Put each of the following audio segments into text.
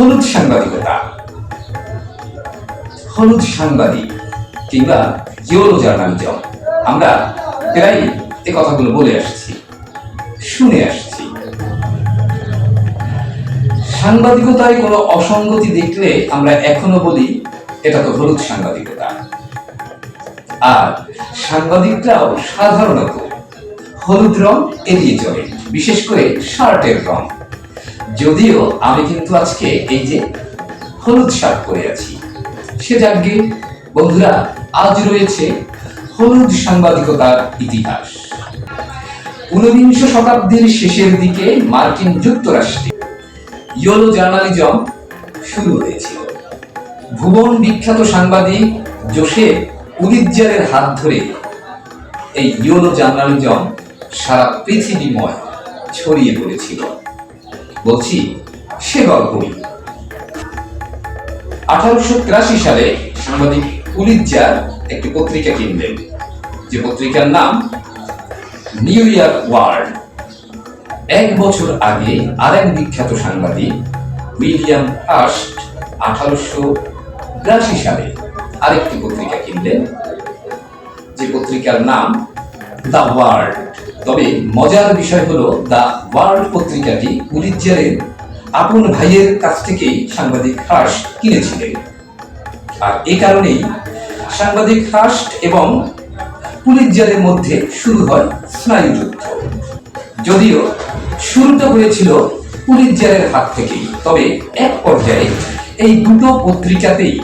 হলুদ সাংবাদিকতা হলুদ সাংবাদিক কিংবা ইয়োলো জার্নালিজম আমরা প্রায় এ কথাগুলো বলে আসছি, শুনে আসছি। সাংবাদিকতায় কোনো অসঙ্গতি দেখলে আমরা এখনও বলি, এটা তো হলুদ সাংবাদিকতা। আর সাংবাদিকরাও সাধারণত হলুদ রং এড়িয়ে চলে, বিশেষ করে শার্টের রং। যদিও আমি কিন্তু আজকে এই যে হলুদ শার্ট পরে আছি, সে যাকে, বন্ধুরা, আজ রয়েছে হলুদ সাংবাদিকতার ইতিহাস। ঊনবিংশ শতাব্দীর শেষের দিকে মার্কিন যুক্তরাষ্ট্রে ইয়োলো জার্নালিজম শুরু হয়েছিল। ভুবন বিখ্যাত সাংবাদিক জোসেফ উলিজ্জারের হাত ধরে এই ইয়োলো জার্নালিজম সারা পৃথিবীময় ছড়িয়ে পড়েছিল। বলছি, সে গল্পই। আঠারোশো তিরাশি সালে সাংবাদিক পুলিৎজার একটি পত্রিকা কিনলেন, যে পত্রিকার নাম নিউ ইয়র্ক ওয়ার্ল্ড। এক বছর আগে আরেক বিখ্যাত সাংবাদিক, উইলিয়াম ফার্স্ট আঠারোশো বিরাশি সালে আরেকটি পত্রিকা কিনলেন, যে পত্রিকার নাম দ্য ওয়ার্ল্ড। তবে মজার বিষয় হলো দ্য ওয়ার্ল্ড পত্রিকাটি পুলিৎজারের আপন ভাইয়ের কাছ থেকেই সাংবাদিক হার্স্ট কিনেছিলেন। আর এ কারণেই সাংবাদিক হার্স্ট এবং পুলিৎজারের মধ্যে শুরু হয় স্নায়ুযুদ্ধ যদিও শুরুটা হয়েছিল পুলিৎজারের হাত থেকেই, তবে এক পর্যায়ে এই দুটো পত্রিকাতেই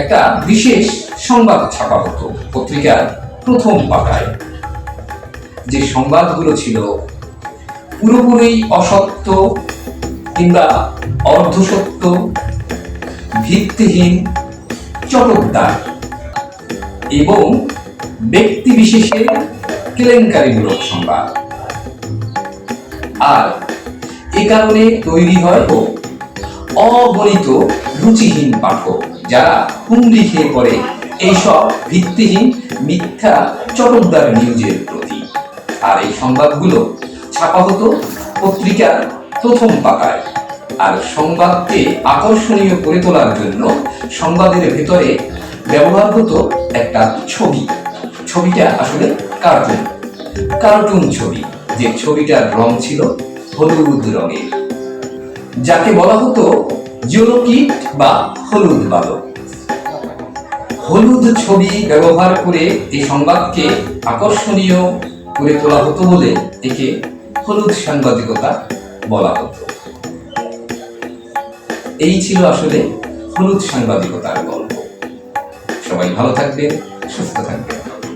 একটা বিশেষ সংবাদ ছাপা হতো, পত্রিকার প্রথম পাতায়। যে সংবাদগুলো ছিল, পুরোপুরি অসত্য কিংবা অর্ধসত্য, ভিত্তিহীন, চটকদার এবং ব্যক্তি বিশেষের কেলেঙ্কারিমূলক সংবাদ। আর এ কারণে তৈরি হয় অগণিত রুচিহীন পাঠক, যারা হুমড়ি খেয়ে পড়ে এইসব ভিত্তিহীন মিথ্যা চটকদার নিউজের প্রতি। আর এই সংবাদগুলো ছাপা হতো পত্রিকার প্রথম পাতায়। আর সংবাদকে আকর্ষণীয় করে তোলার জন্য সংবাদের ভেতরে ব্যবহার হতো একটা ছবি। ছবিটা আসলে কার্টুন। কার্টুন ছবি। যে ছবিটার রং ছিল হলুদ রঙের। যাকে বলা হতো জিওলোকিট বা হলুদ বালক। হলুদ ছবি ব্যবহার করে এই সংবাদকে আকর্ষণীয় করে তোলা হতো বলে একে হলুদ সাংবাদিকতা বলা হতো। এই ছিল আসলে হলুদ সাংবাদিকতার গল্প। সবাই ভালো থাকবেন, সুস্থ থাকবেন।